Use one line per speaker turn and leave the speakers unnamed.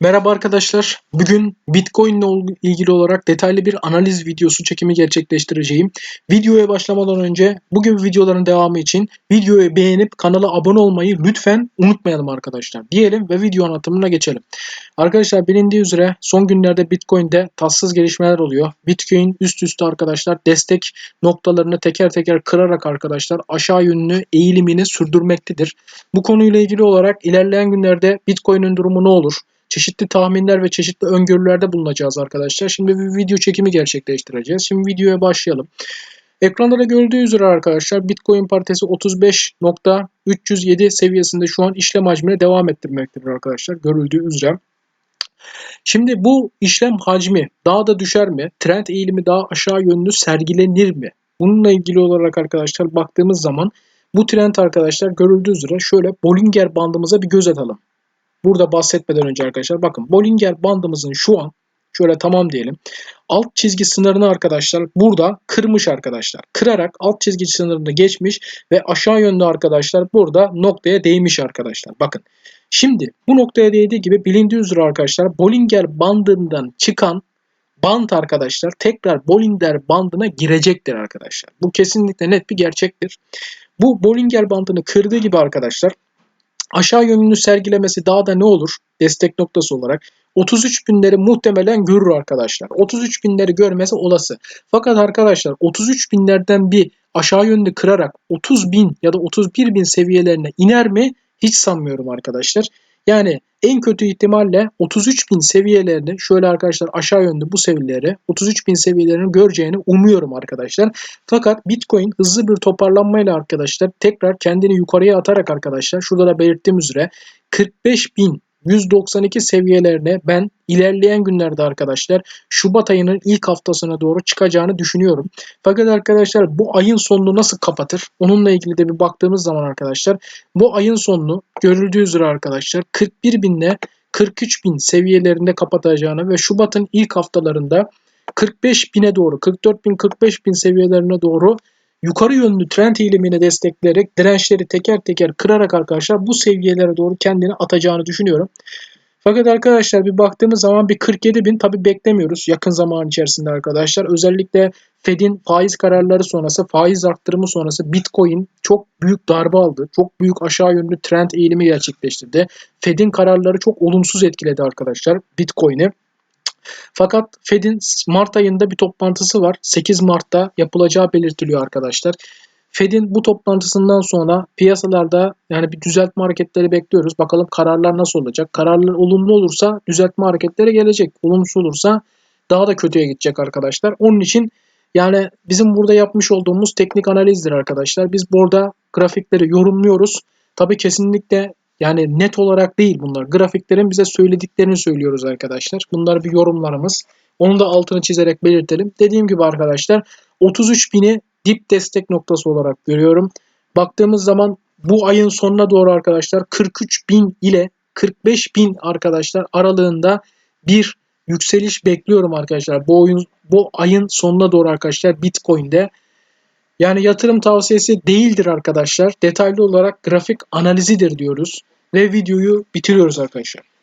Merhaba arkadaşlar. Bugün Bitcoin ile ilgili olarak detaylı bir analiz videosu çekimi gerçekleştireceğim. Videoya başlamadan önce bugün videoların devamı için videoyu beğenip kanala abone olmayı lütfen unutmayalım arkadaşlar. Diyelim ve video anlatımına geçelim. Arkadaşlar bilindiği üzere son günlerde Bitcoin'de tatsız gelişmeler oluyor. Bitcoin üst üste arkadaşlar destek noktalarını teker teker kırarak arkadaşlar aşağı yönlü eğilimini sürdürmektedir. Bu konuyla ilgili olarak ilerleyen günlerde Bitcoin'in durumu ne olur? Çeşitli tahminler ve çeşitli öngörülerde bulunacağız arkadaşlar. Şimdi bir video çekimi gerçekleştireceğiz. Şimdi videoya başlayalım. Ekranda da gördüğü üzere arkadaşlar Bitcoin paritesi 35.307 seviyesinde şu an işlem hacmine devam ettirmektedir arkadaşlar. Görüldüğü üzere. Şimdi bu işlem hacmi daha da düşer mi? Trend eğilimi daha aşağı yönlü sergilenir mi? Bununla ilgili olarak arkadaşlar baktığımız zaman bu trend arkadaşlar görüldüğü üzere şöyle Bollinger bandımıza bir göz atalım burada bahsetmeden önce arkadaşlar bakın Bollinger bandımızın şu an şöyle tamam diyelim. Alt çizgi sınırını arkadaşlar burada kırmış arkadaşlar. Kırarak alt çizgi sınırını geçmiş ve aşağı yönlü arkadaşlar burada noktaya değmiş arkadaşlar. Bakın şimdi bu noktaya değdiği gibi bilindiği üzere arkadaşlar Bollinger bandından çıkan band arkadaşlar tekrar Bollinger bandına girecektir arkadaşlar. Bu kesinlikle net bir gerçektir. Bu Bollinger bandını kırdığı gibi arkadaşlar Aşağı yönlü sergilemesi daha da ne olur? Destek noktası olarak 33 binleri muhtemelen görür arkadaşlar. 33 binleri görmesi olası. Fakat arkadaşlar 33 binlerden bir aşağı yönlü kırarak 30 bin ya da 31 bin seviyelerine iner mi? Hiç sanmıyorum arkadaşlar. Yani en kötü ihtimalle 33 bin seviyelerini şöyle arkadaşlar aşağı yönde bu seviyeleri 33 bin seviyelerini göreceğini umuyorum arkadaşlar. Fakat Bitcoin hızlı bir toparlanmayla arkadaşlar tekrar kendini yukarıya atarak arkadaşlar şurada da belirttiğim üzere 45 bin 192 seviyelerine ben ilerleyen günlerde arkadaşlar Şubat ayının ilk haftasına doğru çıkacağını düşünüyorum. Fakat arkadaşlar bu ayın sonunu nasıl kapatır? Onunla ilgili de bir baktığımız zaman arkadaşlar bu ayın sonunu görüldüğü üzere arkadaşlar 41 binle 43 bin seviyelerinde kapatacağını ve Şubat'ın ilk haftalarında 45 bine doğru 44 bin 45 bin seviyelerine doğru yukarı yönlü trend eğilimini destekleyerek dirençleri teker teker kırarak arkadaşlar bu seviyelere doğru kendini atacağını düşünüyorum. Fakat arkadaşlar bir baktığımız zaman bir 47 bin tabi beklemiyoruz yakın zaman içerisinde arkadaşlar. Özellikle Fed'in faiz kararları sonrası, faiz arttırımı sonrası Bitcoin çok büyük darbe aldı. Çok büyük aşağı yönlü trend eğilimi gerçekleştirdi. Fed'in kararları çok olumsuz etkiledi arkadaşlar Bitcoin'i. Fakat Fed'in Mart ayında bir toplantısı var. 8 Mart'ta yapılacağı belirtiliyor arkadaşlar. Fed'in bu toplantısından sonra piyasalarda yani bir düzeltme hareketleri bekliyoruz. Bakalım kararlar nasıl olacak? Kararlar olumlu olursa düzeltme hareketleri gelecek. Olumsuz olursa daha da kötüye gidecek arkadaşlar. Onun için yani bizim burada yapmış olduğumuz teknik analizdir arkadaşlar. Biz burada grafikleri yorumluyoruz. Tabi kesinlikle yani net olarak değil bunlar. Grafiklerin bize söylediklerini söylüyoruz arkadaşlar. Bunlar bir yorumlarımız. Onu da altını çizerek belirtelim. Dediğim gibi arkadaşlar 33 bini dip destek noktası olarak görüyorum. Baktığımız zaman bu ayın sonuna doğru arkadaşlar 43 bin ile 45 bin arkadaşlar aralığında bir yükseliş bekliyorum arkadaşlar. Bu oyun bu ayın sonuna doğru arkadaşlar Bitcoin'de yani yatırım tavsiyesi değildir arkadaşlar. Detaylı olarak grafik analizidir diyoruz. Ve videoyu bitiriyoruz arkadaşlar.